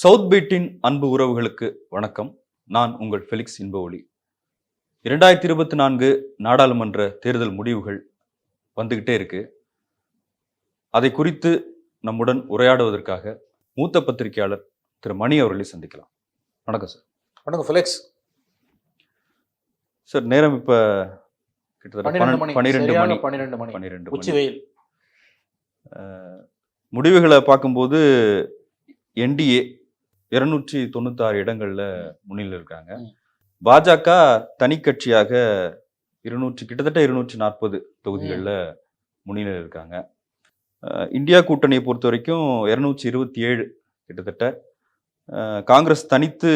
South பீட்டின் அன்பு உறவுகளுக்கு வணக்கம். நான் உங்கள் ஃபெலிக்ஸ் இன்பஒளி இரண்டாயிரத்தி இருபத்தி நான்கு நாடாளுமன்ற தேர்தல் முடிவுகள் வந்துகிட்டே இருக்கு. அதை குறித்து நம்முடன் உரையாடுவதற்காக மூத்த பத்திரிகையாளர் திரு மணி அவர்களை சந்திக்கலாம். வணக்கம் சார். வணக்கம் ஃபிலிக்ஸ் சார் நேரம் இப்ப கிட்டத்தட்ட பன்னிரெண்டு மணி. பன்னிரெண்டு மணி. உச்சி வெயில் முடிவுகளை பார்க்கும்போது என்டிஏ இருநூற்றி தொண்ணூத்தாறு இடங்கள்ல முன்னிலை இருக்காங்க. பாஜக தனி கட்சியாக இருநூற்றி கிட்டத்தட்ட இருநூற்றி நாற்பது தொகுதிகளில் முன்னிலையில் இருக்காங்க. இந்தியா கூட்டணியை பொறுத்த வரைக்கும் இருநூற்றி இருபத்தி ஏழு கிட்டத்தட்ட. காங்கிரஸ் தனித்து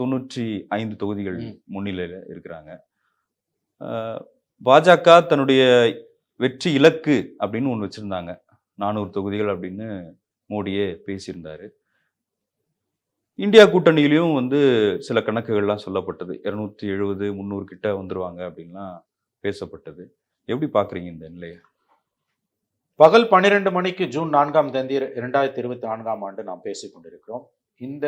தொண்ணூற்றி ஐந்து தொகுதிகள். முன்னிலையில் இருக்கிறாங்க. பாஜக தன்னுடைய வெற்றி இலக்கு அப்படின்னு ஒன்று வச்சிருந்தாங்க. நானூறு தொகுதிகள் அப்படின்னு மோடியே பேசியிருந்தாரு. இந்தியா கூட்டணியிலையும் வந்து சில கணக்குகள்லாம் சொல்லப்பட்டது. இருநூத்தி எழுபது முந்நூறு கிட்ட வந்துருவாங்க அப்படின்லாம் பேசப்பட்டது. எப்படி பார்க்குறீங்க இந்த நிலையை? பகல் பன்னிரெண்டு மணிக்கு ஜூன் நான்காம் தேதி இரண்டாயிரத்தி இருபத்தி நான்காம் ஆண்டு நாம் பேசிக் கொண்டிருக்கிறோம். இந்த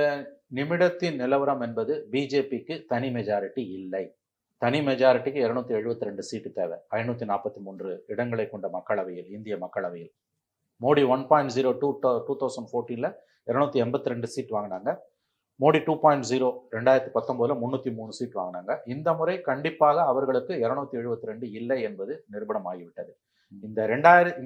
நிமிடத்தின் நிலவரம் என்பது பிஜேபிக்கு தனி மெஜாரிட்டி இல்லை. தனி மெஜாரிட்டிக்கு இருநூத்தி எழுபத்தி ரெண்டு சீட்டு தேவை. ஐநூத்தி நாற்பத்தி மூன்று இடங்களை கொண்ட மக்களவையில் இந்திய மக்களவையில். Modi one point zero two two thousand ஃபோர்டீனில் இருநூத்தி எண்பத்தி ரெண்டு சீட் வாங்கினாங்க. மோடி டூ பாயிண்ட் ஜீரோ ரெண்டாயிரத்தி பத்தொம்போதில் முந்நூற்றி மூணு சீட் வாங்கினாங்க. இந்த முறை கண்டிப்பாக அவர்களுக்கு இருநூத்தி எழுபத்தி ரெண்டு இல்லை என்பது நிரூபணமாகிவிட்டது. இந்த ரெண்டாயிரம்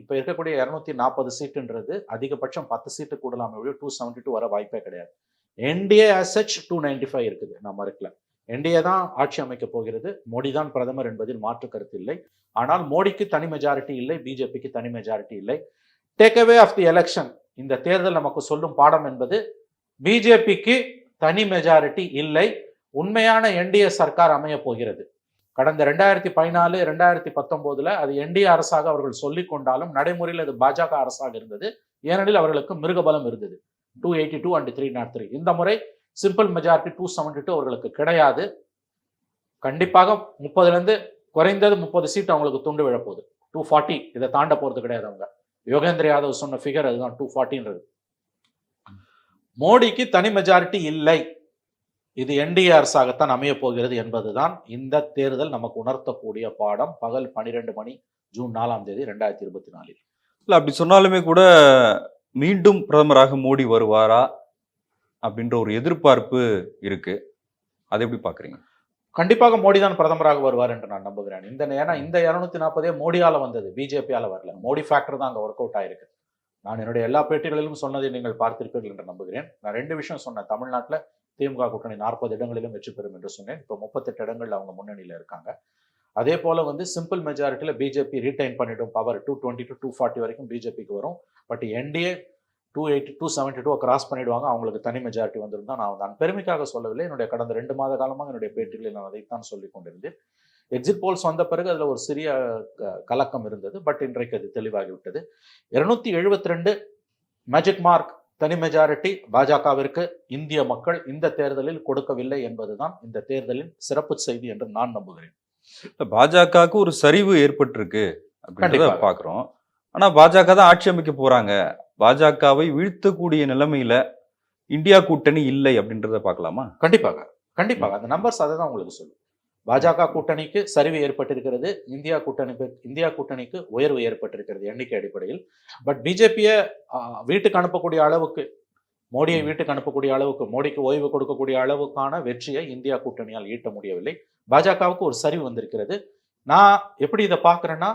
இப்போ இருக்கக்கூடிய இரநூத்தி நாற்பது சீட்டுன்றது அதிகபட்சம் பத்து சீட்டு கூடலாம் ஒழிய டூ செவன்டி டூ வர வாய்ப்பே கிடையாது. NDA as such two ninety five இருக்குது நம்ம இருக்கல என்டிஏ தான் ஆட்சி அமைக்க போகிறது. மோடி தான் பிரதமர் என்பதில் மாற்று கருத்து இல்லை. ஆனால் மோடிக்கு தனி மெஜாரிட்டி இல்லை பிஜேபிக்கு தனி மெஜாரிட்டி இல்லை. Take away of the election இந்த தேர்தல் நமக்கு சொல்லும் பாடம் என்பது பிஜேபிக்கு தனி மெஜாரிட்டி இல்லை. உண்மையான என்டிஏ சர்க்கார் அமைய போகிறது. கடந்த ரெண்டாயிரத்தி பதினாலு ரெண்டாயிரத்தி பத்தொன்பதுல அது என்டிஏ அரசாக அவர்கள் சொல்லிக் கொண்டாலும் நடைமுறையில் அது பாஜக அரசாக இருந்தது. ஏனெனில் அவர்களுக்கு மிருகபலம் இருந்தது. Two eighty two and three nought three இந்த முறை simple majority two seventy two அவர்களுக்கு கிடையாது. கண்டிப்பாக முப்பதுலேருந்து குறைந்தது முப்பது சீட் அவங்களுக்கு துண்டு விழப்போகுது. டூ ஃபார்ட்டி இதை தாண்ட போகிறது கிடையாது அவங்க. யோகேந்திர யாதவ் சொன்ன ஃபிகர் அதுதான். டூ ஃபார்ட்டின்றது மோடிக்கு தனி மெஜாரிட்டி இல்லை. இது என்டிஏ அரசாகத்தான் அமைய போகிறது என்பதுதான் இந்த தேர்தல் நமக்கு உணர்த்தக்கூடிய பாடம். பகல் பன்னிரெண்டு மணி ஜூன் நாலாம் தேதி ரெண்டாயிரத்தி இருபத்தி நாலில். இல்ல அப்படி சொன்னாலுமே கூட மீண்டும் பிரதமராக மோடி வருவாரா அப்படின்ற ஒரு எதிர்பார்ப்பு இருக்கு. அதை எப்படி பாக்குறீங்க? கண்டிப்பாக மோடி தான் பிரதமராக வருவார் என்று நான் நம்புகிறேன். இந்த ஏன்னா இந்த இருநூத்தி நாற்பதே மோடியால வந்தது. பிஜேபியால வரல. மோடி ஃபேக்டர் தான் அங்க ஒர்க் அவுட் ஆயிருக்கு. நான் என்னுடைய எல்லா பேட்டிகளிலும் சொன்னதை நீங்கள் பார்த்திருப்பீர்கள் என்று நம்புகிறேன். நான் ரெண்டு விஷயம் சொன்னேன். தமிழ்நாட்டில் திமுக கூட்டணி நாற்பது இடங்களிலும் வெற்றி பெறும் என்று சொன்னேன். இப்போ முப்பத்தெட்டு இடங்கள்ல அவங்க முன்னணியில் இருக்காங்க. அதே போல வந்து சிம்பிள் மெஜாரிட்டியில் பிஜேபி ரீடைன் பண்ணிடும் power two twenty to two forty வரைக்கும் பிஜேபிக்கு வரும். But NDA two eighty two seventy two cross பண்ணிடுவாங்க. அவங்களுக்கு தனி மெஜாரிட்டி வந்திருந்தா நான் நான் பெருமைக்காக சொல்லவில்லை. என்னுடைய கடந்த ரெண்டு மாத காலமாக என்னுடைய பேட்டிகளில் நான் அதைத்தான் சொல்லிக் கொண்டிருந்தேன். எக்ஸிட் போல்ஸ் வந்த பிறகு அதில் ஒரு சிறிய கலக்கம் இருந்தது. பட் இன்றைக்கு அது தெளிவாகிவிட்டது. இருநூத்தி எழுபத்தி ரெண்டு மேஜிக் மார்க் தனி மெஜாரிட்டி பாஜகவிற்கு இந்திய மக்கள் இந்த தேர்தலில் கொடுக்கவில்லை என்பதுதான் இந்த தேர்தலின் சிறப்பு செய்தி என்று நான் நம்புகிறேன். பாஜகவுக்கு ஒரு சரிவு ஏற்பட்டிருக்கு அப்படின்றத. பாக்குறோம். ஆனா பாஜக தான் ஆட்சி அமைக்க போறாங்க. பாஜகவை வீழ்த்தக்கூடிய நிலைமையில இந்தியா கூட்டணி இல்லை அப்படின்றத பார்க்கலாமா கண்டிப்பாக. கண்டிப்பாக. அந்த நம்பர்ஸ் அதை தான் உங்களுக்கு சொல்லும். பாஜக கூட்டணிக்கு சரிவு ஏற்பட்டிருக்கிறது இந்தியா கூட்டணிக்கு இந்தியா கூட்டணிக்கு உயர்வு ஏற்பட்டிருக்கிறது எண்ணிக்கை அடிப்படையில். பட் பிஜேபியை வீட்டுக்கு அனுப்பக்கூடிய அளவுக்கு மோடியை வீட்டுக்கு அனுப்பக்கூடிய அளவுக்கு மோடிக்கு ஓய்வு கொடுக்கக்கூடிய அளவுக்கான வெற்றியை இந்தியா கூட்டணியால் ஈட்ட முடியவில்லை. பாஜகவுக்கு ஒரு சரிவு வந்திருக்கிறது. நான் எப்படி இதை பார்க்குறேன்னா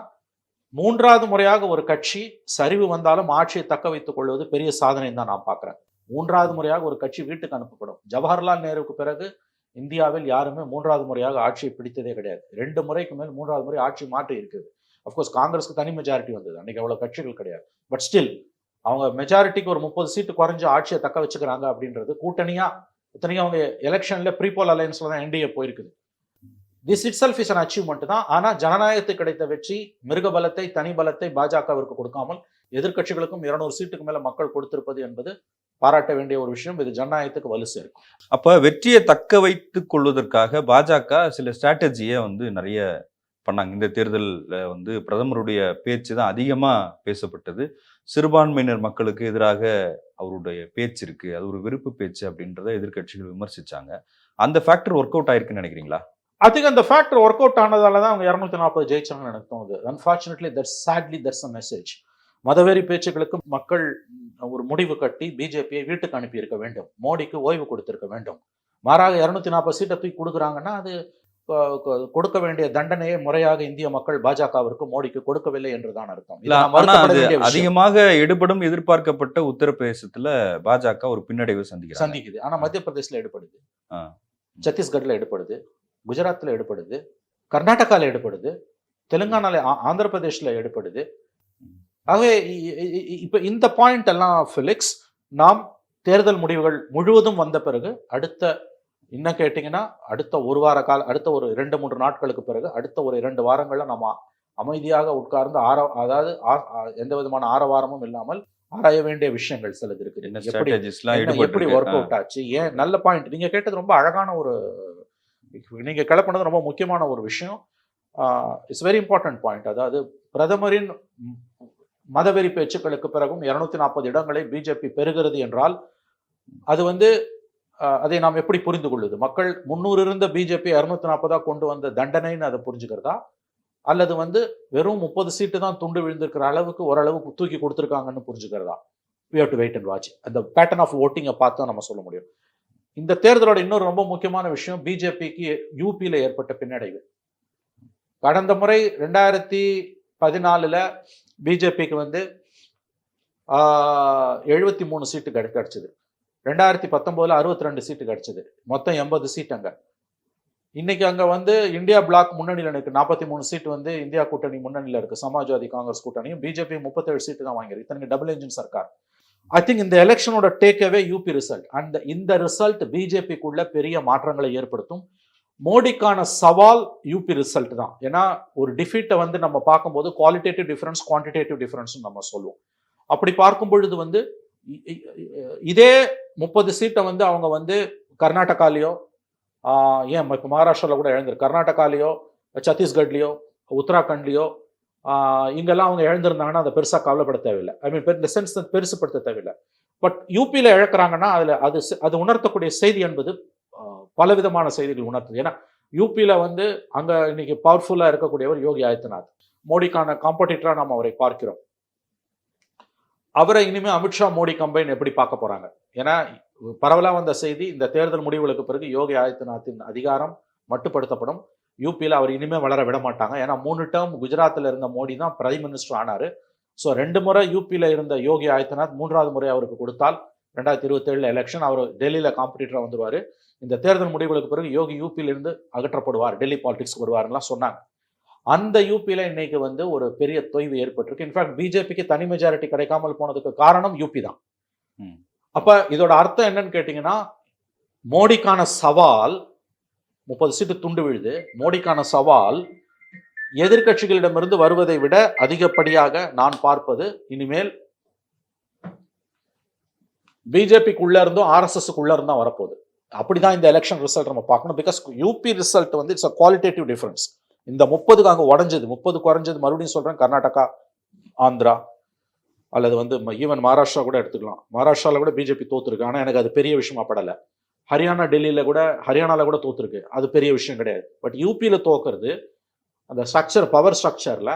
மூன்றாவது முறையாக ஒரு கட்சி சரிவு வந்தாலும் ஆட்சியை தக்க வைத்துக் கொள்வது பெரிய சாதனை தான் நான் பார்க்குறேன். மூன்றாவது முறையாக ஒரு கட்சி வீட்டுக்கு அனுப்பப்படும். ஜவஹர்லால் நேருவுக்கு பிறகு இந்தியாவில் யாருமே மூன்றாவது முறையாக ஆட்சியை பிடித்ததே கிடையாது. ரெண்டு முறைக்கு மேல் மூன்றாவது முறை ஆட்சி மாற்றி இருக்குது. அஃப்கோர்ஸ் காங்கிரஸ்க்கு தனி மெஜாரிட்டி வந்தது. அன்னைக்கு அவ்வளோ கட்சிகள் கிடையாது. பட் ஸ்டில் அவங்க மெஜாரிட்டிக்கு ஒரு முப்பது சீட்டு குறைஞ்சு ஆட்சியை தக்க வச்சுக்கிறாங்க அப்படின்றது கூட்டணியா இத்தனைக்கும் அவங்க எலெக்ஷன்ல ப்ரீபோல் அலையன்ஸில் தான் என்டிஏ போயிருக்குது. This itself is an achievement தான். ஆனா ஜனநாயகத்துக்கு கிடைத்த வெற்றி மிருக பலத்தை தனி பலத்தை பாஜகவிற்கு கொடுக்காமல் எதிர்க்கட்சிகளுக்கும் இருநூறு சீட்டுக்கு மேல மக்கள் கொடுத்திருப்பது என்பது பாராட்ட வேண்டிய ஒரு விஷயம் இது ஜனநாயகத்துக்கு வலு சேர்க்கும். அப்ப வெற்றியை தக்க வைத்துக் கொள்வதற்காக பாஜக சில ஸ்ட்ராட்டஜியை வந்து நிறைய பண்ணாங்க. இந்த தேர்தலில் வந்து பிரதமருடைய பேச்சு தான் அதிகமாக பேசப்பட்டது. சிறுபான்மையினர் மக்களுக்கு எதிராக அவருடைய பேச்சு இருக்கு. அது ஒரு வெறுப்பு பேச்சு அப்படின்றத எதிர்க்கட்சிகள் விமர்சிச்சாங்க. அந்த ஃபேக்டர் ஒர்க் அவுட் ஆயிருக்குன்னு நினைக்கிறீங்களா? ஐ திங்க் அந்த ஃபேக்டர் ஒர்க் அவுட் ஆனதால தான் அவங்க இரநூத்தி நாற்பது ஜெயிச்சாங்கன்னு எனக்கு தோணுது. Unfortunately that's sadly that's a message மதவெறி பேச்சுக்களுக்கு மக்கள் ஒரு முடிவு கட்டி பிஜேபியை வீட்டுக்கு அனுப்பி இருக்க வேண்டும். மோடிக்கு ஓய்வு கொடுத்திருக்க வேண்டும். மாறாக இரநூத்தி நாற்பது சீட்டை தூக்கி கொடுக்குறாங்கன்னா அது கொடுக்க வேண்டிய தண்டனையை முறையாக இந்திய மக்கள் பாஜகவிற்கு மோடிக்கு கொடுக்கவில்லை என்றுதான் அர்த்தம். அதிகமாக எடுபடும் எதிர்பார்க்கப்பட்ட உத்தரப்பிரதேசத்துல பாஜக ஒரு பின்னடைவு சந்திக்கிறாங்க. சந்திக்குது. ஆனா மத்திய பிரதேசல எடுப்படுது. சத்தீஸ்கர்ல எடுப்படுது குஜராத்ல எடுப்படுது கர்நாடகால எடுப்படுது தெலுங்கானால ஆந்திர பிரதேஷ்ல எடுப்படுது ஆகவே இப்ப இந்த பாயிண்ட் எல்லாம் ஃபிலிக்ஸ் நாம் தேர்தல் முடிவுகள் முழுவதும் வந்த பிறகு அடுத்த இன்னும் கேட்டிங்கன்னா அடுத்த ஒரு வார கால அடுத்த ஒரு இரண்டு மூன்று நாட்களுக்கு பிறகு அடுத்த ஒரு இரண்டு வாரங்கள்ல நம்ம அமைதியாக உட்கார்ந்து ஆர அதாவது எந்த விதமான ஆரவாரமும் இல்லாமல் ஆராய வேண்டிய விஷயங்கள் சிலது என்ன இருக்குது எப்படி என்ன- ஒர்க் அவுட் ஆச்சு? ஏன் நல்ல பாயிண்ட் நீங்க கேட்டது ரொம்ப அழகான ஒரு நீங்க கிளப்பினது ரொம்ப முக்கியமான ஒரு விஷயம். இட்ஸ் வெரி இம்பார்ட்டன்ட் பாயிண்ட் அதாவது பிரதமரின் மதவெறி பேச்சுக்களுக்கு பிறகும் இருநூத்தி நாற்பது இடங்களை பிஜேபி பெறுகிறது என்றால் அது வந்து அதை நாம் எப்படி புரிந்து கொள்ளுது மக்கள் முன்னூறு இருந்த பிஜேபி இரநூத்தி நாற்பதா கொண்டு வந்த தண்டனைன்னு அதை புரிஞ்சுக்கிறதா? அல்லது வந்து வெறும் முப்பது சீட்டு தான் துண்டு விழுந்திருக்கிற அளவுக்கு ஓரளவுக்கு தூக்கி கொடுத்துருக்காங்கன்னு புரிஞ்சுக்கிறதா? We to wait and watch அந்த பேட்டர்ன் ஆஃப் ஓட்டிங்கை பார்த்து தான் நம்ம சொல்ல முடியும். இந்த தேர்தலோட இன்னொரு ரொம்ப முக்கியமான விஷயம் பிஜேபிக்கு யூபியில் ஏற்பட்ட பின்னடைவு. கடந்த முறை ரெண்டாயிரத்தி பதினாலில் பிஜேபிக்கு வந்து எழுபத்தி மூணு சீட்டு கிடை கிடச்சிது. ரெண்டாயிரத்தி பத்தொம்போதில் அறுபத்தி ரெண்டு சீட்டு கிடச்சிது. மொத்தம் எண்பது சீட் அங்கே. இன்னைக்கு அங்கே வந்து இந்தியா பிளாக் முன்னணியில் இருக்கு நாற்பத்தி மூணு சீட் வந்து இந்தியா கூட்டணி முன்னணியில் இருக்கு. சமாஜ்வாதி காங்கிரஸ் கூட்டணியும் பிஜேபி முப்பத்தேழு சீட்டு தான் வாங்கியிருக்கு. இத்தனைக்கு டபுள் இன்ஜின் சர்க்கார். ஐ திங்க் இந்த எலெக்ஷனோட டேக்அவே யூபி ரிசல்ட் அந்த இந்த ரிசல்ட் பிஜேபிக்குள்ள பெரிய மாற்றங்களை ஏற்படுத்தும். மோடிக்கான சவால் யூபி ரிசல்ட் தான். ஏன்னா ஒரு டிஃபீட்டை வந்து நம்ம பார்க்கும்போது குவாலிட்டேட்டிவ் டிஃபரன்ஸ் குவான்டிடேட்டிவ் டிஃபரன்ஸ் நம்ம சொல்லுவோம். அப்படி பார்க்கும் பொழுது வந்து இதே முப்பது சீட்டை வந்து அவங்க வந்து கர்நாடகாலேயோ ஏன் இப்போ மகாராஷ்டிராவில் கூட இழந்திரு கர்நாடகாலேயோ சத்தீஸ்கட்லேயோ உத்தராகண்ட்லேயோ இங்கெல்லாம் அவங்க இழந்திருந்தாங்கன்னா அதை பெருசாக கவலைப்பட தேவையில்லை. ஐ மீன் இந்த சென்ஸ் பெருசுப்படுத்த தேவையில்லை. பட் யூபியில் இழக்கிறாங்கன்னா அதில் அது அது உணர்த்தக்கூடிய செய்தி என்பது பலவிதமான செய்திகள் உணர்த்துது. ஏன்னா யூபியில் வந்து அங்கே இன்னைக்கு பவர்ஃபுல்லாக இருக்கக்கூடியவர் யோகி ஆதித்யநாத். மோடிக்கான காம்படிட்டராக நாம் அவரை பார்க்கிறோம். அவரை இனிமே அமித்ஷா மோடி கம்பைன் எப்படி பார்க்க போறாங்க? ஏன்னா பரவலாக வந்த செய்தி இந்த தேர்தல் முடிவுகளுக்கு பிறகு யோகி ஆதித்யநாத்தின் அதிகாரம் மட்டுப்படுத்தப்படும். யூபியில் அவர் இனிமேல் வளர விட மாட்டாங்க. ஏன்னா மூணு டேர்ம் குஜராத்தில் இருந்த மோடி தான் பிரைம் மினிஸ்டர் ஆனார். ஸோ ரெண்டு முறை யூபியில் இருந்த யோகி ஆதித்யநாத் மூன்றாவது முறை அவருக்கு கொடுத்தால் ரெண்டாயிரத்தி இருபத்தேழுல எலெக்ஷன் அவர் டெல்லியில காம்படிட்டரா வந்துருவாரு. இந்த தேர்தல் முடிவுகளுக்கு பிறகு யோகி யூபியில இருந்து அகற்றப்படுவார் டெல்லி பாலிடிக்ஸ் வருவாருலாம் சொன்னாங்க. அந்த யூபியில இன்னைக்கு வந்து ஒரு பெரிய தொய்வு ஏற்பட்டிருக்கு. இன்ஃபேக்ட் பிஜேபிக்கு தனி மெஜாரிட்டி கிடைக்காமல் போனதுக்கு காரணம் யூபி தான். அப்ப இதோட அர்த்தம் என்னன்னு கேட்டீங்கன்னா மோடிக்கான சவால் முப்பது சீட்டு துண்டு விழுது மோடிக்கான சவால் எதிர்க்கட்சிகளிடமிருந்து வருவதை விட அதிகப்படியாக நான் பார்ப்பது இனிமேல் பிஜேபிக்குள்ள இருந்தும் ஆர்எஸ்எஸ்க்குள்ளே இருந்தும் வரப்போகுது. அப்படி தான் இந்த எலெக்ஷன் ரிசல்ட் நம்ம பார்க்கணும். பிகாஸ் யூபி ரிசல்ட் வந்து இட்ஸ் அ குவாலிட்டேட்டிவ் டிஃபரன்ஸ் இந்த முப்பதுக்கு அங்கே உடஞ்சது முப்பது குறைஞ்சது மறுபடியும் சொல்கிறேன் கர்நாடகா ஆந்திரா அல்லது வந்து ஈவன் மகாராஷ்டிரா கூட எடுத்துக்கலாம். மகாராஷ்டிராவில் கூட பிஜேபி தோத்துருக்கு. ஆனால் எனக்கு அது பெரிய விஷயமா படலை. ஹரியானா டெல்லியில் கூட ஹரியானாவில் கூட தோத்துருக்கு. அது பெரிய விஷயம் கிடையாது. பட் யூபியில் தோக்குறது அந்த ஸ்ட்ரக்சர் பவர் ஸ்ட்ரக்சரில்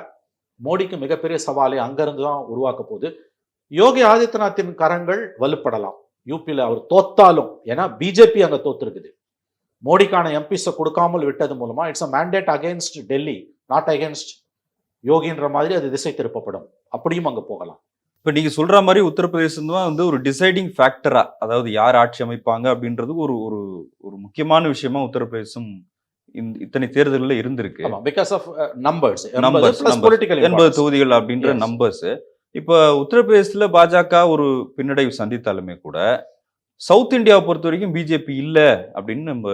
மோடிக்கு மிகப்பெரிய சவாலை அங்கேருந்து தான் உருவாக்க போகுது யோகி ஆதித்யநாத்தின் கரங்கள் வலுப்படலாம். யூபியில் அவர் தோத்தாலும் ஏன்னா பிஜேபி அங்கே தோத்துருக்குது. மோடிக்கான எம்பிஸை கொடுக்காமல் விட்டது மூலமா it's a mandate against Delhi not against யோகின்ற மாதிரி அது திசை திருப்பப்படும். அப்படியும் அங்கே போகலாம். இப்ப நீங்க சொல்ற மாதிரி உத்தரப்பிரதேசம் தான் வந்து ஒரு டிசைடிங் ஃபேக்டரா அதாவது யார் ஆட்சி அமைப்பாங்க அப்படின்றது ஒரு ஒரு ஒரு முக்கியமான விஷயமா உத்தரப்பிரதேசம் இத்தனை தேர்தல்களில் இருந்திருக்கு. Because of numbers. பொலிட்டிக்கல் எண்பது தொகுதிகள் அப்படின்ற. நம்பர்ஸ் இப்போ உத்தரப்பிரதேசத்தில் பாஜக ஒரு பின்னடைவு சந்தித்தாலுமே கூட சவுத் இந்தியாவை பொறுத்த வரைக்கும் பிஜேபி இல்லை அப்படின்னு நம்ம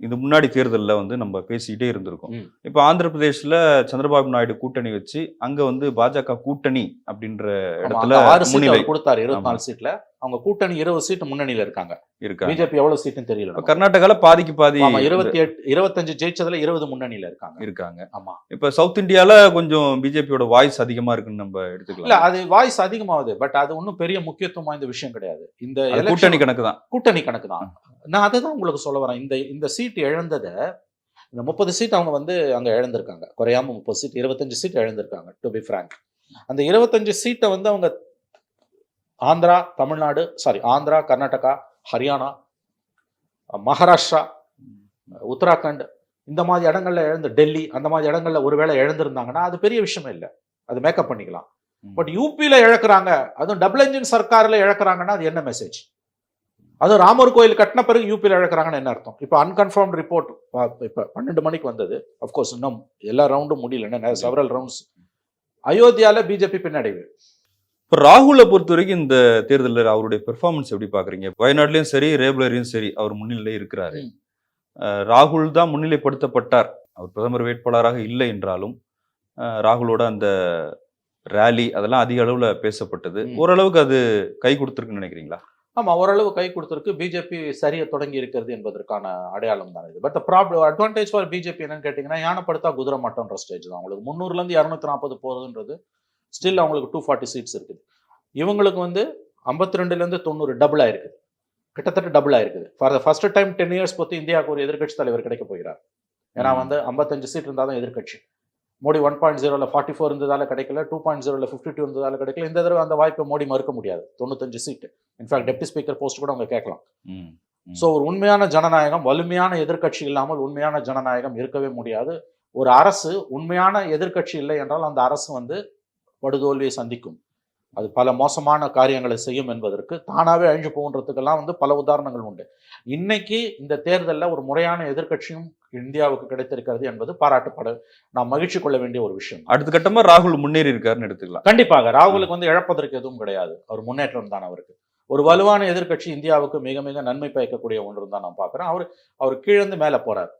இது முன்னாடி தேர்தலில் வந்து நம்ம பேசிக்கிட்டே இருந்திருக்கோம். இப்போ ஆந்திர பிரதேஷ்ல சந்திரபாபு நாயுடு கூட்டணி வச்சு அங்க வந்து பாஜக கூட்டணி அப்படின்ற இடத்துல ஆறு முன்னிலை. கொடுத்தாரு இருபத்தி. நாலு சீட்ல. அவங்க கூட்டணி இருபது சீட் முன்னணியில இருக்காங்க. இருக்காங்க. பிஜேபி எவ்வளவு சீட்னு தெரியல. கர்நாடகால பாதிக்கு பாதி இருபத்தி எட்டு இருபத்தஞ்சு ஜெயிச்சதுல இருபது முன்னணியில இருக்காங்க. இருக்காங்க. ஆமா. இப்ப சவுத் இந்தியால கொஞ்சம் பிஜேபியோட வாய்ஸ் அதிகமா இருக்குன்னு நம்ம இல்ல எடுத்துக்கலாம் அது வாய்ஸ் அதிகமாகுது பட் அது ஒன்றும் பெரிய முக்கியத்துவம் வாய்ந்த விஷயம் கிடையாது. இந்த கூட்டணி கணக்கு தான். கூட்டணி கணக்கு தான். நான் அதை தான் உங்களுக்கு சொல்ல வரேன். இந்த இந்த சீட் இழந்ததை இந்த முப்பது சீட் அவங்க வந்து அங்க இழந்திருக்காங்க. குறையாம முப்பது சீட் இருபத்தஞ்சு சீட் இழந்திருக்காங்க டு பி frank. அந்த இருபத்தஞ்சு சீட்டை வந்து அவங்க ஆந்திரா தமிழ்நாடு சாரி ஆந்திரா கர்நாடகா ஹரியானா மகாராஷ்டிரா உத்தராகண்ட் இந்த மாதிரி இடங்கள்ல இழந்து டெல்லி அந்த மாதிரி இடங்கள்ல ஒருவேளை இழந்திருந்தாங்கன்னா அது பெரிய விஷயமே இல்லை. அது மேக்கப் பண்ணிக்கலாம். பட் யூபியில இழக்கிறாங்க அதுவும் டபுள் என்ஜின் சர்க்கார்ல இழக்கிறாங்கன்னா அது என்ன மெசேஜ் அதுவும் ராமர் கோயில் கட்டின பிறகு யூபியில் இழக்கிறாங்கன்னு என்ன அர்த்தம்? இப்போ அன்கன்ஃபார்ம் ரிப்போர்ட் இப்போ பன்னெண்டு மணிக்கு வந்தது. அஃப்கோர்ஸ் இன்னும் எல்லா ரவுண்டும் முடியல. என்ன செவரல் ரவுண்ட்ஸ் அயோத்தியால பிஜேபி பின்னடைவு. இப்ப ராகுலை பொறுத்த வரைக்கும் இந்த தேர்தலில் அவருடைய பெர்ஃபார்மன்ஸ் எப்படி பாக்குறீங்க? வயநாடுலயும் சரி ரேபுலரியும் சரி அவர் முன்னிலை இருக்கிறாரு. ராகுல் தான் முன்னிலைப்படுத்தப்பட்டார். அவர் பிரதமர் வேட்பாளராக இல்லை என்றாலும் ராகுலோட அந்த ரேலி அதெல்லாம் அதிக அளவுல பேசப்பட்டது. ஓரளவுக்கு அது கை கொடுத்துருக்குன்னு நினைக்கிறீங்களா? ஆமா ஓரளவு கை கொடுத்திருக்கு பிஜேபி சரிய தொடங்கி இருக்கிறது என்பதற்கான அடையாளம் தான் இது. But problem advantage for BJP என்னன்னு கேட்டிங்கன்னா யானைப்படுத்தா குதிரை மட்டம்ன்ற ஸ்டேஜ் தான். அவங்களுக்கு முந்நூறுல இருந்து இரநூத்தி நாற்பது போகுதுன்றது ஸ்டில் அவங்களுக்கு டூ ஃபார்ட்டி சீட்ஸ் இருக்குது. இவங்களுக்கு வந்து ஐம்பத்தி ரெண்டுலேருந்து தொண்ணூறு டபுள் ஆயிருக்குது கிட்டத்தட்ட டபுள் ஆயிருக்குது. For the first time ten years பற்றி இந்தியாவுக்கு ஒரு எதிர்க்கட்சி தலைவர் கிடைக்க போகிறார். ஏன்னா. வந்து ஐம்பத்தஞ்சு சீட் இருந்தால் தான் எதிர்க்கட்சி. மோடி ஒன் பாயிண்ட் ஜீரோவில் ஃபார்ட்டி ஃபோர் இருந்ததால கிடைக்கல டூ பாயிண்ட் ஜீரோவில் ஃபிஃப்டி டூ இருந்ததால கிடைக்கல. இந்த தடவை அந்த வாய்ப்பை மோடி மறுக்க முடியாது. தொண்ணூத்தஞ்சு seat in fact deputy speaker post கூட அவங்க கேட்கலாம். ஸோ ஒரு உண்மையான ஜனநாயகம் வலிமையான எதிர்க்கட்சி இல்லாமல் உண்மையான ஜனநாயகம் இருக்கவே முடியாது. ஒரு அரசு உண்மையான எதிர்க்கட்சி இல்லை என்றால் அந்த அரசு வந்து படுதோல்வியை சந்திக்கும். அது பல மோசமான காரியங்களை செய்யும் என்பதற்கு தானாகவே அழிஞ்சு போகுன்றதுக்கெல்லாம் வந்து பல உதாரணங்கள் உண்டு. இன்னைக்கு இந்த தேர்தலில் ஒரு முறையான எதிர்க்கட்சியும் இந்தியாவுக்கு கிடைத்திருக்கிறது என்பது பாராட்டப்பட நாம் மகிழ்ச்சி கொள்ள வேண்டிய ஒரு விஷயம். அடுத்த கட்டமா ராகுல் முன்னேறி இருக்காருன்னு எடுத்துக்கலாம். கண்டிப்பாக ராகுலுக்கு வந்து இழப்பதற்கு எதுவும் கிடையாது. அவர் முன்னேற்றம் தான் அவருக்கு. ஒரு வலுவான எதிர்க்கட்சி இந்தியாவுக்கு மிக மிக நன்மை பயக்கக்கூடிய ஒன்று தான் நான் பார்க்குறேன். அவர் அவர் கீழேருந்து மேலே போறார்.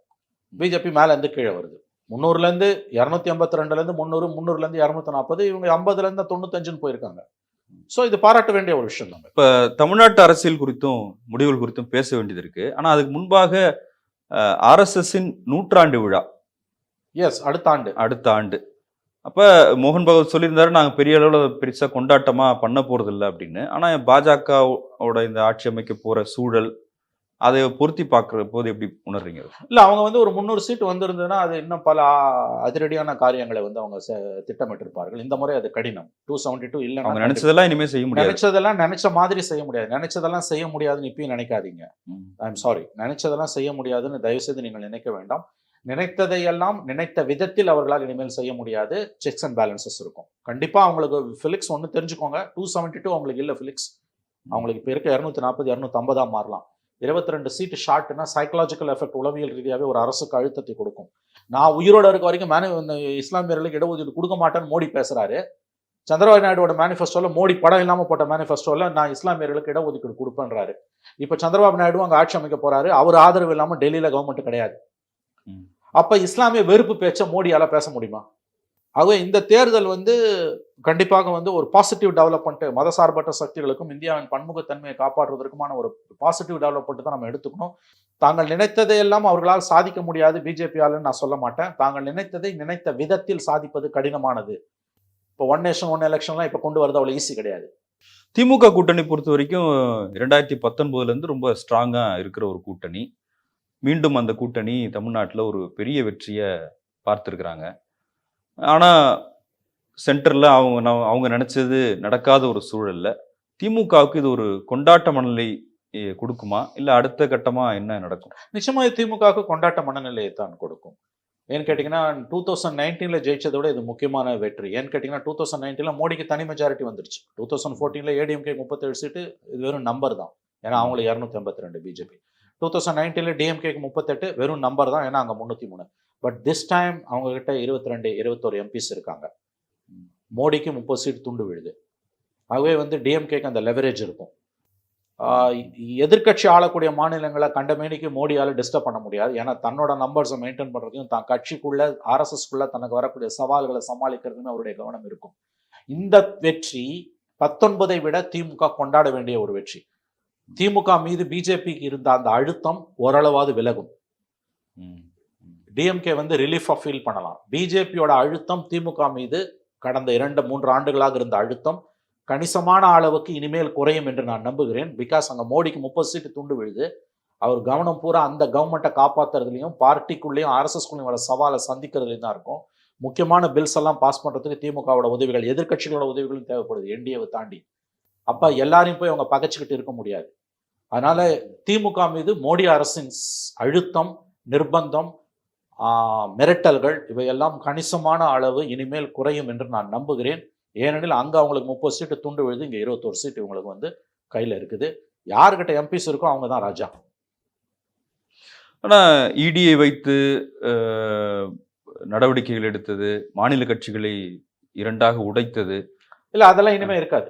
பிஜேபி மேலேருந்து கீழே வருது. முந்நூறுலேருந்து இரநூத்தி ஐம்பத்தி ரெண்டுலேருந்து முந்நூறு முந்நூறுலேருந்து இரநூத்தி நாற்பது இவங்க ஐம்பதுலேருந்து தொண்ணூத்தஞ்சுன்னு போயிருக்காங்க. ஸோ இது பாராட்ட வேண்டிய ஒரு விஷயம் நம்ம இப்ப தமிழ்நாட்டு அரசியல் குறித்தும் முடிவுகள் குறித்தும் பேச வேண்டியது இருக்கு. ஆனா அதுக்கு முன்பாக ஆர்எஸ்எஸ்ஸின் நூற்றாண்டு விழா. எஸ் அடுத்த ஆண்டு. அடுத்த ஆண்டு. அப்ப மோகன் பகவத் சொல்லியிருந்தாரு நாங்க பெரிய அளவுல பெருசா கொண்டாட்டமா பண்ண போறது இல்லை அப்படின்னு. ஆனா பாஜகவோட இந்த ஆட்சி அமைக்க போற சூழல் அதை பொருத்தி பார்க்குற போது எப்படி உணர்றீங்க? இல்லை அவங்க வந்து ஒரு முந்நூறு சீட் வந்திருந்ததுன்னா அது இன்னும் பல அதிரடியான காரியங்களை வந்து அவங்க திட்டமிட்டிருப்பார்கள். இந்த முறை அது கடினம். டூ செவன்டி டூ அவங்க இல்லைன்னா நினைச்சதெல்லாம் இனிமே செய்ய முடியாது. நினைச்சதெல்லாம் நினைச்ச மாதிரி செய்ய முடியாது. நினைச்சதெல்லாம் செய்ய முடியாதுன்னு இப்பயும் நினைக்காதீங்க. ம். ஐம் சாரி நினைச்சதெல்லாம் செய்ய முடியாதுன்னு தயவு செய்து நீங்கள் நினைக்க வேண்டாம். நினைத்ததையெல்லாம் நினைத்த விதத்தில் அவர்களால் இனிமேல் செய்ய முடியாது. செக்ஸ் அண்ட் பேலன்சஸ் இருக்கும். கண்டிப்பா அவங்களுக்கு ஃபிலிக்ஸ் ஒன்று தெரிஞ்சுக்கோங்க. டூ செவன்டி டூ அவங்களுக்கு இல்லை ஃபிலிக்ஸ் அவங்களுக்கு இப்போ இருக்க இரநூத்தி நாற்பது இரநூத்தி ஐம்பதா மாறலாம். இருபத்தி ரெண்டு சீட்டு ஷார்ட்னா சைக்கலாஜிக்கல் எஃபெக்ட் உளவியல் ரீதியாகவே ஒரு அரசுக்கு அழுத்தத்தை கொடுக்கும். நான் உயிரோட இருக்க வரைக்கும் மேனி இஸ்லாமியர்களுக்கு இடஒதுக்கீடு கொடுக்க மாட்டேன்னு மோடி பேசுறாரு. சந்திரபாபு நாயுடுவோட மேனிஃபெஸ்டோல மோடி படம் இல்லாம போட்ட மேனிஃபெஸ்டோல நான் இஸ்லாமியர்களுக்கு இடஒதுக்கீடு கொடுப்பேன்றாரு. இப்ப சந்திரபாபு நாயுடு அங்க ஆட்சி அமைக்க போறாரு. அவர் ஆதரவு இல்லாம டெல்லியில கவர்மெண்ட் கிடையாது. அப்போ இஸ்லாமிய வெறுப்பு பேச்சை மோடியால் பேச முடியுமா? ஆகவே இந்த தேர்தல் வந்து கண்டிப்பாக வந்து ஒரு பாசிட்டிவ் டெவலப்மெண்ட் மதசார்பற்ற சக்திகளுக்கும் இந்தியாவின் பன்முகத்தன்மையை காப்பாற்றுவதற்குமான ஒரு பாசிட்டிவ் டெவலப்மெண்ட் தான் நம்ம எடுத்துக்கணும். தாங்கள் நினைத்ததை எல்லாம் அவர்களால் சாதிக்க முடியாது பிஜேபியாலன்னு நான் சொல்ல மாட்டேன். தாங்கள் நினைத்ததை நினைத்த விதத்தில் சாதிப்பது கடினமானது. இப்போ ஒன் நேஷன் ஒன் எலெக்ஷன்லாம் இப்போ கொண்டு வரது அவ்வளோ ஈஸி கிடையாது. திமுக கூட்டணி பொறுத்த வரைக்கும் இரண்டாயிரத்தி பத்தொன்பதுலேருந்து ரொம்ப ஸ்ட்ராங்காக இருக்கிற ஒரு கூட்டணி. மீண்டும் அந்த கூட்டணி தமிழ்நாட்டில் ஒரு பெரிய வெற்றியை பார்த்துருக்குறாங்க. ஆனால் சென்டரில் அவங்க ந- அவங்க நினச்சது நடக்காத ஒரு சூழலில் திமுகவுக்கு இது ஒரு கொண்டாட்ட மனநிலை கொடுக்குமா? இல்லை அடுத்த கட்டமாக என்ன நடக்கும்? நிச்சயமாக திமுகவுக்கு கொண்டாட்ட மனநிலையை தான் கொடுக்கும். ஏன்னு கேட்டிங்கன்னா டூ தௌசண்ட் நைன்டீனில் ஜெயிச்சதை விட இது முக்கியமான வெற்றி. ஏன்னு கேட்டிங்கன்னா டூ தௌசண்ட் நைன்டீனில் மோடிக்கு தனி மெஜாரிட்டி வந்துருச்சு. டூ தௌசண்ட் ஃபோர்டீனில் ஏடிஎம்கே முப்பத்தேழு சீட்டு இது வெறும் நம்பர் தான். ஏன்னா அவங்கள இரநூத்தி ஐம்பத்தி ரெண்டு பிஜேபி டூ தௌசண்ட் நைன்டீனில் டிஎம்கேக்கு முப்பத்தெட்டு வெறும் நம்பர் தான். ஏன்னா அங்கே முந்நூற்றி மூணு. பட் திஸ் டைம் அவங்கக்கிட்ட இருபத்தி ரெண்டு இருபத்தோரு எம்பிஸ் இருக்காங்க. மோடிக்கு முப்பது சீட் துண்டு விழுது. ஆகவே வந்து டிஎம்கேக்கு அந்த லெவரேஜ் இருக்கும். எதிர்க்கட்சி ஆளக்கூடிய மாநிலங்களை கண்டமேனிக்கு மோடியால் டிஸ்டர்ப் பண்ண முடியாது. ஏன்னா தன்னோட நம்பர்ஸை மெயின்டைன் பண்ணுறதையும் தான் கட்சிக்குள்ள ஆர்எஸ்எஸ்குள்ள தனக்கு வரக்கூடிய சவால்களை சமாளிக்கிறதுமே அவருடைய கவனம் இருக்கும். இந்த வெற்றி பத்தொன்பதை விட திமுக கொண்டாட வேண்டிய ஒரு வெற்றி. திமுக மீது பிஜேபிக்கு இருந்த அந்த அழுத்தம் ஓரளவாவது விலகும். டிஎம்கே வந்து ரிலீஃபாக ஃபீல் பண்ணலாம். பிஜேபியோட அழுத்தம் திமுக மீது கடந்த இரண்டு மூன்று ஆண்டுகளாக இருந்த அழுத்தம் கணிசமான அளவுக்கு இனிமேல் குறையும் என்று நான் நம்புகிறேன். பிகாஸ் அங்கே மோடிக்கு முப்பது சீட்டு துண்டு விழுது. அவர் கவனம் பூரா அந்த கவர்மெண்ட்டை காப்பாத்துறதுலையும் பார்ட்டிக்குள்ளேயும் ஆர்எஸ்எஸ்குள்ளேயும் வர சவாலை சந்திக்கிறதுலையும் தான் இருக்கும். முக்கியமான பில்ஸ் எல்லாம் பாஸ் பண்ணுறதுக்கு திமுகவோட உதவிகள் எதிர்க்கட்சிகளோட உதவிகளும் தேவைப்படுது என்டிஏவை தாண்டி. அப்போ எல்லாரையும் போய் அவங்க பகைச்சிக்கிட்டு இருக்க முடியாது. அதனால திமுக மீது மோடி அரசின் அழுத்தம் நிர்பந்தம் மிரட்டல்கள் இவையெல்லாம் கணிசமான அளவு இனிமேல் குறையும் என்று நான் நம்புகிறேன். ஏனெனில் அங்கே அவங்களுக்கு முப்பது சீட்டு துண்டு விழுது இங்கே இருபத்தோரு சீட்டு இவங்களுக்கு வந்து கையில் இருக்குது. யாருக்கிட்ட எம்பிஸ் இருக்கோ அவங்க தான் ராஜா ஆனால் இடியை வைத்து நடவடிக்கைகள் எடுத்தது மாநில கட்சிகளை இரண்டாக உடைத்தது இல்லை அதெல்லாம் இனிமேல் இருக்காது.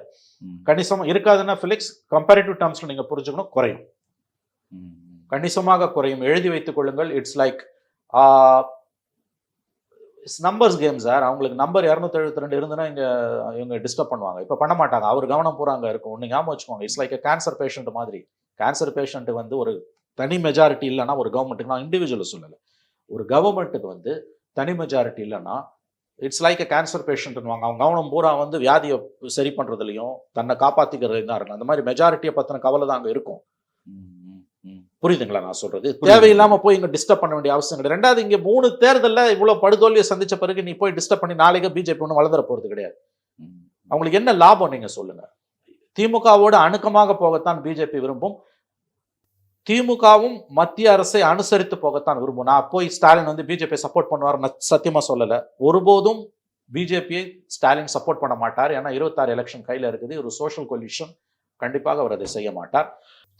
கணிசமாக இருக்காதுன்னா ஃபிலிக்ஸ் கம்பேரிட்டிவ் டேர்ம்ஸில் நீங்கள் புரிஞ்சுக்கணும் குறையும். கணிசமாக குறையும். எழுதி வைத்துக் கொள்ளுங்கள். It's like numbers game sir அவங்களுக்கு நம்பர் இரநூத்தி எழுபத்தி ரெண்டு இருந்துன்னா இங்க இவங்க டிஸ்டர்ப் பண்ணுவாங்க. இப்போ பண்ண மாட்டாங்க. அவர் கவனம் பூரா அங்கே இருக்கும். ஒன்று ஞாபகம் வச்சுக்கோங்க. இட்ஸ் லைக் கேன்சர் பேஷண்ட் மாதிரி. கேன்சர் பேஷண்ட் வந்து ஒரு தனி மெஜாரிட்டி இல்லைன்னா ஒரு கவர்மெண்ட்டுக்கு நான் இண்டிவிஜுவல் சொல்லலை. ஒரு கவர்மெண்ட்டுக்கு வந்து தனி மெஜாரிட்டி இல்லைன்னா இட்ஸ் லைக் a கேன்சர் பேஷண்ட்னுவாங்க அவங்க கவனம் பூரா வந்து வியாதியை சரி பண்ணுறதுலையும் தன்னை காப்பாற்றிக்கிறதுலையும் தான் இருக்கும் அந்த மாதிரி மெஜாரிட்டியை பற்றின கவலை தான் அங்கே இருக்கும். புரியுதுங்களா நான் சொல்றது. தேவையில்லாம போய் இங்க டிஸ்டர்ப் பண்ண வேண்டிய அவசியம் கிடையாது. ரெண்டாவது இங்க மூணு தேர்தல்ல இவ்வளவு படுதோல்வியை சந்திச்ச பிறகு நீ போய் டிஸ்டர்ப் பண்ணி நாளைக்கு பிஜேபி ஒன்றும் வளர்ந்துற போறது கிடையாது. அவங்களுக்கு என்ன லாபம் நீங்க சொல்லுங்க? திமுகவோடு அணுக்கமாக போகத்தான் பிஜேபி விரும்பும். திமுகவும் மத்திய அரசை அனுசரித்து போகத்தான் விரும்பும். நான் போய் ஸ்டாலின் வந்து பிஜேபி சப்போர்ட் பண்ணுவார் நான் சத்தியமா சொல்லலை. ஒருபோதும் பிஜேபியை ஸ்டாலின் சப்போர்ட் பண்ண மாட்டார். ஏன்னா இருபத்தாறு எலெக்ஷன் கையில் இருக்குது. ஒரு சோஷியல் கொலிஷன் கண்டிப்பாக அவர் அதை செய்ய மாட்டார்.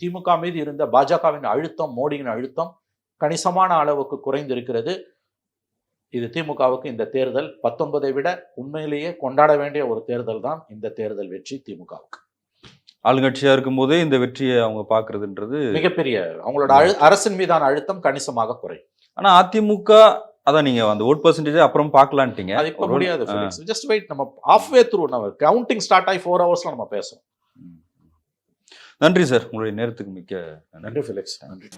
திமுக மீது இருந்த பாஜகவின் அழுத்தம் மோடியின் அழுத்தம் கணிசமான அளவுக்கு குறைந்திருக்கிறது. இது திமுகவுக்கு இந்த தேர்தல் பத்தொன்பதை விட உண்மையிலேயே கொண்டாட வேண்டிய ஒரு தேர்தல் தான் இந்த தேர்தல் வெற்றி திமுகவுக்கு. ஆளுங்கட்சியா இருக்கும்போதே இந்த வெற்றியை அவங்க பாக்குறதுன்றது மிகப்பெரிய அவங்களோட அழு அரசின் மீதான அழுத்தம் கணிசமாக குறையும். ஆனா அதிமுக அதான் நீங்க அந்த ஓட் பர்சன்டேஜ் அப்புறம் பார்க்கலான்ட்டீங்க. அது இப்ப முடியாது ஜஸ்ட் வெயிட் நம்ம half way த்ரூ நம்ம கவுண்டிங் ஸ்டார்ட் ஆகி ஃபோர் ஹவர்ஸ்ல நம்ம பேசுவோம். நன்றி சார். உங்களுடைய நேரத்துக்கு மிக்க நன்றி. ஃபிலிக்ஸ் நன்றி.